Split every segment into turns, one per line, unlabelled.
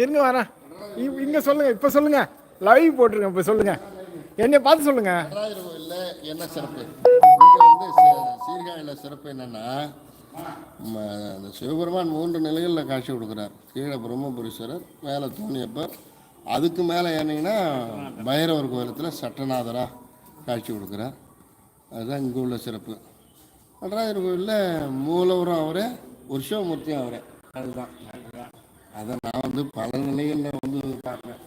இருங்க வரேன் இங்க சொல்லுங்க இப்ப சொல்லுங்க. லைவ் போட்டிருக்கேன் இப்ப சொல்லுங்க. என்னை பார்த்து சொல்லுங்க.
நடராஜர் கோயிலில் என்ன சிறப்பு? இங்கே வந்து சீர்காழியில் சிறப்பு என்னென்னா அந்த சிவபெருமான் மூன்று நிலைகளில் காட்சி கொடுக்குறார். கீழே பிரம்மபுரீஸ்வரர் மேலே தூணியப்பர். அதுக்கு மேலே ஏன்னீங்கன்னா பைரவர் கோயிலத்தில் சட்டநாதராக காட்சி கொடுக்குறார். அதுதான் இங்கே உள்ள சிறப்பு. நடராஜர் கோயிலில் மூலவரும் அவரே உற்சவமூர்த்தியும் அவரே. அதுதான். அதை நான் வந்து பல நிலைகளில் வந்து பார்க்குறேன்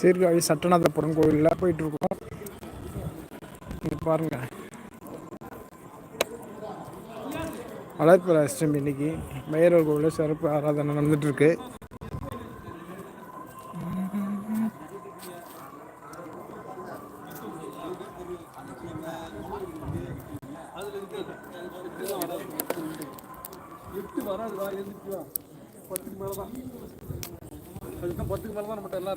சீர்காழி சட்டநாதபுரம் கோயிலில் போயிட்டுருக்கோம். இங்கே பாருங்கள் பாருங்க. வளர்ப்பு அஷ்டமி இன்னைக்கு. பைரவர் கோவிலில் சிறப்பு ஆராதனை
நடந்துட்டுருக்கு. பத்துக்கு மேலே தான் அதுக்கு பத்துக்கு மேலே தான் நம்மகிட்ட எல்லாம்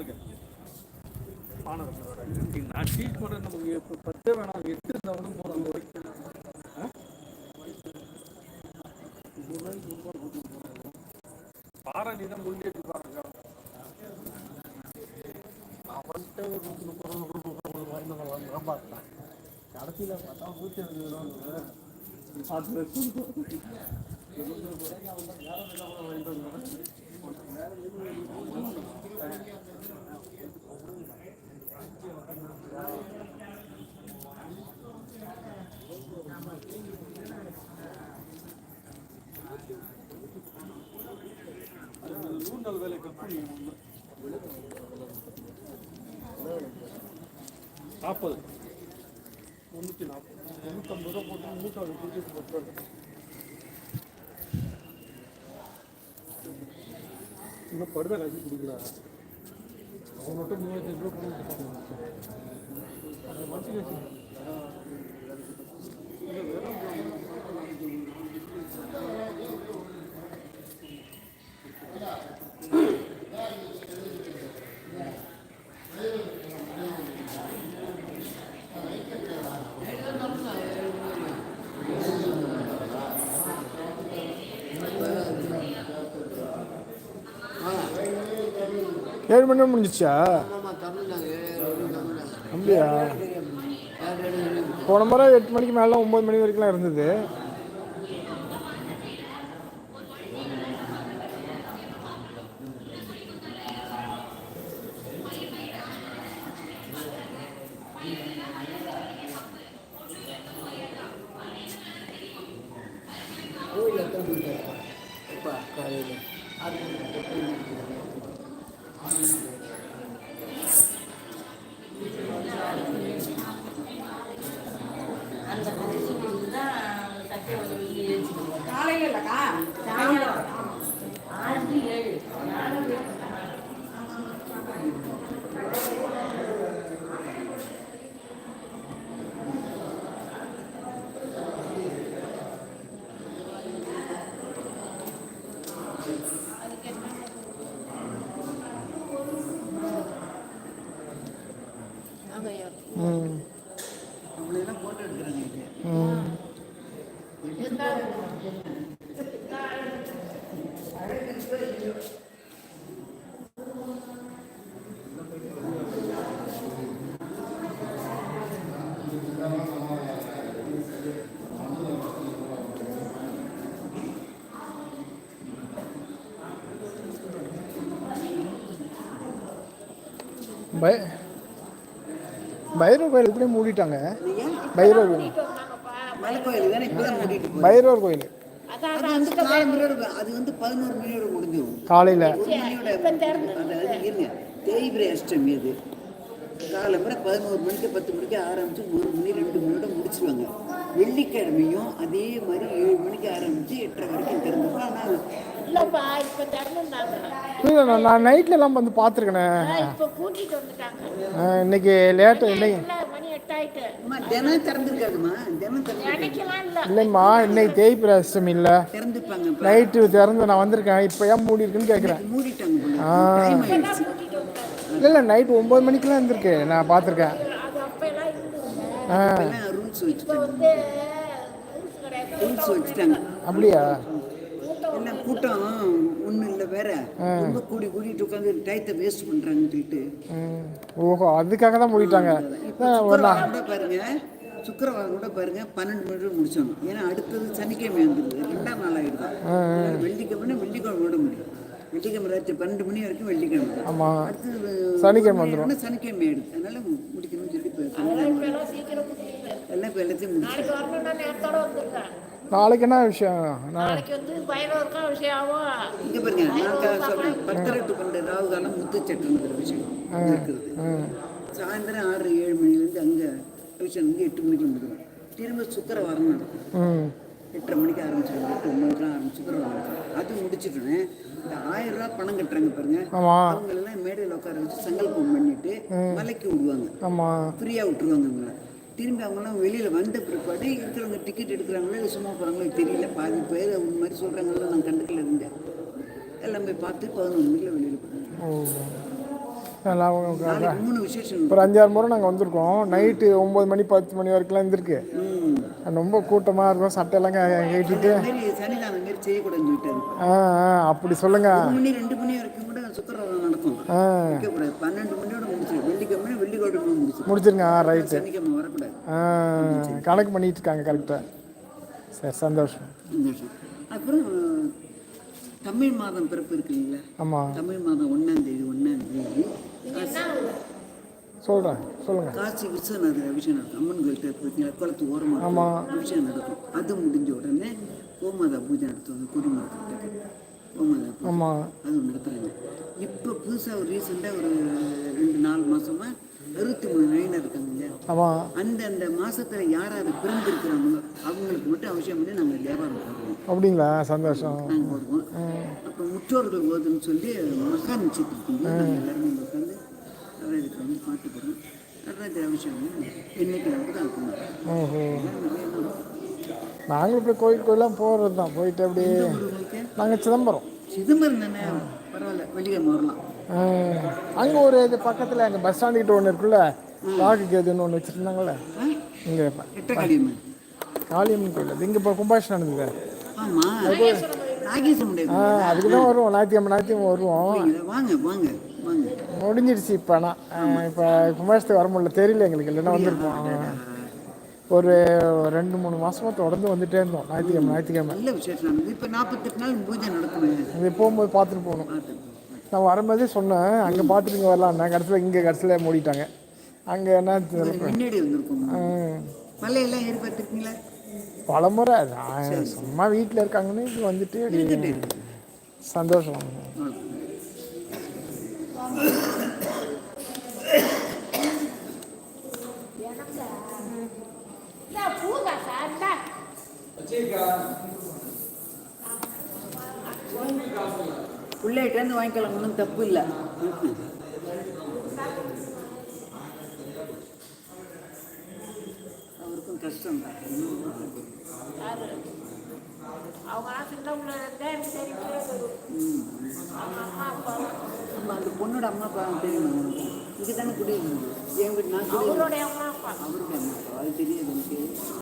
இருக்கு நான் டீச் பண்ண நமக்கு இப்போ பத்தே வேணாம் எட்டு இருந்தாலும் போதும் ஒரு பாராட்டி தான் முன்னே பாருங்க அவன்கிட்ட ஒரு நூற்றி முப்பது ரூபா நூறு ரூபா வாங்கிட்டு பார்த்தேன் கடைசியில் பார்த்தா நூற்றி அறுபது ரூபா அது வச்சு நூறு வேலை கம்பெனி நாற்பது. முந்நூற்றி நாற்பது. முந்நூற்றம்பது ரூபா போட்டு முந்நூற்றம்பது கொடுத்து போட்டு இன்னும் படுதா காசு கொடுக்கல அவன் மட்டும்
ஏழு மணி நேரம் முடிஞ்சிச்சா அப்படியா? போன முறை எட்டு மணிக்கு மேலே ஒம்பது மணி வரைக்கும்லாம் இருந்தது.
காலையில். இல்லைக்கா சாயங்காலம் ஆறு ஏழு
ம் பை பைரவர் கோயில் இப்படியே மூடிட்டாங்க. பைரவர் கோயில். பைரவர் கோயில்.
அது வந்து காலம்பரோட அது வந்து பதினோரு மணியோட முடிஞ்சிடும்.
காலையில்.
தேய்பிரை அஷ்டமி அது. காலம்பரை பதினோரு மணிக்கு பத்து மணிக்கு ஆரம்பிச்சு ஒரு மணி ரெண்டு முடிச்சிருவாங்க வெள்ளிக்கிழமையும் அதே மாதிரி ஏழு மணிக்கு ஆரம்பிச்சு எட்டரை வரைக்கும் திறந்துருக்கும். ஆனால்
இல்லப்பா இப்ப திறந்துருந்தாங்க
இல்லை நான் நான் நைட்லலாம் வந்து பார்த்துருக்கேனே.
இப்ப கூட்டிட்டு வந்துட்டாங்க.
இன்னைக்கு லேட்டு இன்னைக்கு
தினம் திறந்துருக்காதுமா தினம் திறந்து
இல்லைம்மா இன்னைக்கு தேய்பிர அஷ்டமி இல்லை.
திறந்துப்பாங்க.
நைட்டு திறந்து நான் வந்திருக்கேன். இப்போ ஏன் மூடி இருக்குன்னு கேட்குறேன்
மூடிட்டாங்க
இல்லை இல்லை நைட்டு ஒம்பது மணிக்கெலாம் இருந்திருக்கு. நான் பார்த்துருக்கேன். ஆ.
ரூல்ஸ் வச்சுட்டாங்க. ரூல்ஸ் வச்சுட்டாங்க
அப்படியா?
எல்லாம் கூட்டம்? ஒன்றும் இல்லை வேற. ரொம்ப கூடி கூடிட்டு உட்காந்து டயத்தை வேஸ்ட் பண்ணுறாங்கன்னு சொல்லிட்டு.
ஓஹோ அதுக்காக தான் மூடிட்டாங்க
கூட பாருங்க. சுக்கரவாரம் கூட பாருங்க. பன்னெண்டு மணி முடிச்சோம் ஏன்னா அடுத்தது சனிக்கிழமை வந்துடுது. ரெண்டாம் நாள் அதனால வெள்ளிக்கிழமை வெள்ளிக்கிழமை விட முடியும். வெள்ளிக்கிழமை ராத்திரி பன்னெண்டு மணி வரைக்கும் வெள்ளிக்கிழமை. அடுத்தது
சனிக்கிழமை
சனிக்கிழமை ஆயிடுது. அதனால முடிக்கணும்னு சொல்லி இப்போ எல்லாத்தையும்
நாளைக்கு வரணும்னா நேரத்தோட வந்துருங்க
நாளைக்கு என்ன விஷயம்?
நாளைக்கு வந்து பயிரோருக்கா விஷயம்? ஆகும்
இங்கே பாருங்க நான் சொல்றேன். பத்தரை டு பன்னெண்டு ராவு காலம் முத்துச்சட்டுங்கிற விஷயம் இருக்குது சாயந்தரம் ஆறு ஏழு மணிலேருந்து அங்கே விஷயம் வந்து எட்டு மணிக்கு வந்துடும் திரும்ப சுக்கரவாரம் நடக்கும். எட்டரை மணிக்கு ஆரம்பிச்சிடும் எட்டு ஒம்பதுக்குலாம் ஆரம்பிச்சு சுக்கரவாரம் அது முடிச்சிட்டோன்னே இந்த ஆயிரம் ரூபா பணம் கட்டுறாங்க பாருங்க. அவங்களெல்லாம் மேடையில் உட்கார வச்சு சங்கல்பம் பண்ணிட்டு மலைக்கு விடுவாங்க. ஃப்ரீயாக விட்டுருவாங்க அவங்கள. திரும்பி அவங்களாம் வெளியில் வந்த பிற்பாடு இருக்கிறவங்க டிக்கெட் எடுக்கிறாங்களோ இல்லை சும்மா போகிறாங்களோ தெரியல. பாதி பேர் உன் மாதிரி சொல்கிறாங்களோ நான் கண்டுக்கல இருந்தேன் எல்லாம் போய் பார்த்து பதினொன்று மணியில் வெளியில் நாளைக்கு மூணு விசேஷம்.
ஒரு அஞ்சாறு முறை நாங்கள் வந்திருக்கோம். நைட்டு ஒம்பது மணி பத்து மணி வரைக்கும்லாம் இருந்திருக்கு. ரொம்ப கூட்டமாக இருக்கும் சட்டையெல்லாம் கட்டிட்டு. ஆ ஆ அப்படி சொல்லுங்க.
ரெண்டு மணி வரைக்கும் கூட சுக்கரவாரம் நடக்கும். பன்னெண்டு மணியோட முடிச்சிடும் வெள்ளிக்கிழமை வெள்ளிக்கிழமை முடிச்சிடும்
முடிச்சிருங்க ஆ ரைட்டு கணக்கு பண்ணிட்டு இருக்காங்க கரெக்டாக சரி சந்தோஷம்.
சந்தோஷம். அப்புறம் தமிழ் மாதம் பிறப்பு இருக்குங்களா
ஆமாம்
தமிழ் மாதம் ஒன்றாம் தேதி ஒன்றாம் தேதி.
சொல்கிறேன் சொல்லுங்கள்
காசி விஸ்வநாதர் அபிஷேகம் அம்மன் கோயில்கிட்ட பார்த்தீங்களா குளத்து ஓரமாக அபிஷேகம் நடக்கும். அது முடிஞ்ச உடனே கோமாதா பூஜை நடத்துவாங்க குடிமரத்துக்கிட்ட கோமாதா
ஆமாம்
அது நடத்துறாங்க. இப்போ புதுசாக ஒரு ரீசெண்டாக ஒரு ரெண்டு நாலு மாசமா அறுபத்தி மூணு நைனர் இருக்காங்க
ஆமாம்
அந்த அந்த மாசத்துல யாராவது பிறந்திருக்கிறாங்களோ அவங்களுக்கு மட்டும் அவசியம் பண்ணி நாங்கள் வியாபாரம் பண்ணுவோம்.
அப்படிங்களா? சந்தோஷம்.
நாங்கள் போடுவோம் அப்புறம் முற்றோர்கள் போதுன்னு சொல்லி மகா நாங்கள் எல்லாருமே நடராஜருக்கு வந்து பாட்டு போடுறோம் நடராஜர் அவசியம் என்னைக்கு
நாங்களும் இப்படி கோயில் கோயிலாம் போகிறது தான். போயிட்டு அப்படியே நாங்கள் சிதம்பரம்.
சிதம்பரம் தானே? பரவாயில்ல வரலாம்.
அங்கே ஒரு இது பக்கத்தில் அங்கே பஸ் ஸ்டாண்டு கிட்ட ஒன்று இருக்குல்ல? ராகு கேதுன்னு ஒன்று வச்சுருந்தாங்கல்ல? இங்கே காளியம்மன் கோயில்? அது இங்கே இப்போ கும்பாஷ் நடந்தது. அதுக்கு தான் வருவோம். ஞாயிற்றுக்கிழமை ஞாயிற்றுக்கிழமை வருவோம்.
வாங்க வாங்க.
முடிஞ்சிடுச்சு இப்போ ஆனால் இப்போ கும்பாஷத்துக்கு வர முடியல. தெரியல எங்களுக்கு. இல்லைன்னா வந்திருப்போம். ஒரு ரெண்டு மூணு மாசமா தொடர்ந்து வந்துட்டே இருந்தோம். ஞாயிற்றுக்கிழமை ஞாயிற்றுக்கிழமை.
நல்ல விசேஷம் இப்போ நாற்பத்தெட்டு நாள் பூஜை நடக்குமே.
அது போகும்போது பார்த்துட்டு போகணும். நான் வரும்போதே சொன்னேன் அங்கே பார்த்துட்டு இங்கே வரலாம் நான் கடைசியில் இங்கே கடைசியில் மூடிட்டாங்க. அங்கே என்ன.
முன்னாடி. மலையெல்லாம் ஏறி பார்த்துருக்கீங்களா?
பலமுறை. நான் சும்மா வீட்டில் இருக்காங்கன்னு இங்கே வந்துட்டு சந்தோஷம்.
இந்தா.
பிள்ளைகிட்டேருந்து வாங்கிக்கலாம் ஒன்றும் தப்பு இல்லை. அவருக்கும் கஷ்டம். தான்
இருந்தே எனக்கு தெரியும் அவங்க அம்மா அப்பா.
நம்ம அந்த பொண்ணோட அம்மா அப்பா தெரியும் இங்கே தானே குடி என் வீட்டு நான்
அவருடைய அம்மா அப்பா.
அவருக்கு அம்மா அப்பா. அது தெரியாது எனக்கு.